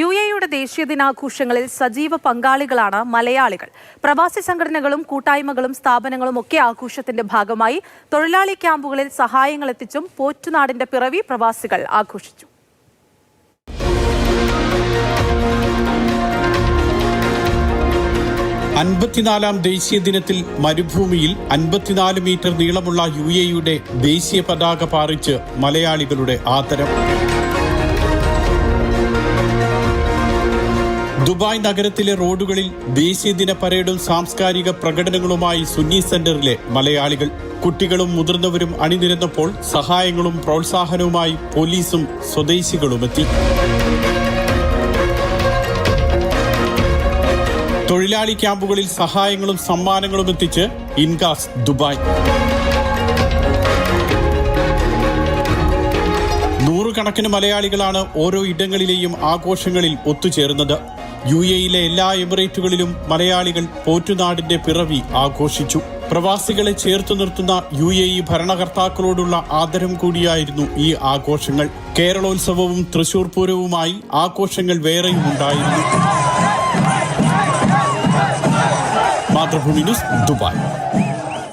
U എയുടെ ദേശീയ ദിനാഘോഷങ്ങളിൽ സജീവ പങ്കാളികളാണ് മലയാളികൾ. പ്രവാസി സംഘടനകളും കൂട്ടായ്മകളും സ്ഥാപനങ്ങളും ഒക്കെ ആഘോഷത്തിന്റെ ഭാഗമായി തൊഴിലാളി ക്യാമ്പുകളിൽ സഹായങ്ങൾ എത്തിച്ചും പോറ്റുനാടിന്റെ പിറവി പ്രവാസികൾ ആഘോഷിച്ചു. അൻപത്തിനാലാം ദേശീയ ദിനത്തിൽ മരുഭൂമിയിൽ അൻപത്തിനാല് മീറ്റർ നീളമുള്ള യു എയുടെ ദേശീയ പതാക പാറിച്ച് മലയാളികളുടെ ആദരം. ദുബായ് നഗരത്തിലെ റോഡുകളിൽ ദേശീയ ദിന പരേഡും സാംസ്കാരിക പ്രകടനങ്ങളുമായി സുന്നി സെന്ററിലെ മലയാളികൾ. കുട്ടികളും മുതിർന്നവരും അണിനിരന്നപ്പോൾ സഹായങ്ങളും പ്രോത്സാഹനവുമായി പോലീസും സ്വദേശികളുമെത്തി. തൊഴിലാളി ക്യാമ്പുകളിൽ സഹായങ്ങളും സമ്മാനങ്ങളും എത്തിച്ച് ഇൻകാസ് ദുബായ്. നൂറുകണക്കിന് മലയാളികളാണ് ഓരോ ഇടങ്ങളിലെയും ആഘോഷങ്ങളിൽ ഒത്തുചേർന്നത്. യു എയിലെ എല്ലാ എമിറേറ്റുകളിലും മലയാളികൾ പോറ്റുനാടിന്റെ പിറവി ആഘോഷിച്ചു. പ്രവാസികളെ ചേർത്തു നിർത്തുന്ന യു എ ഇ ഭരണകർത്താക്കളോടുള്ള ആദരം കൂടിയായിരുന്നു ഈ ആഘോഷങ്ങൾ. കേരളോത്സവവും തൃശൂർ പൂരവുമായി ആഘോഷങ്ങൾ വേറെയും ഉണ്ടായിരുന്നു. Mathrubhumi news Dubai.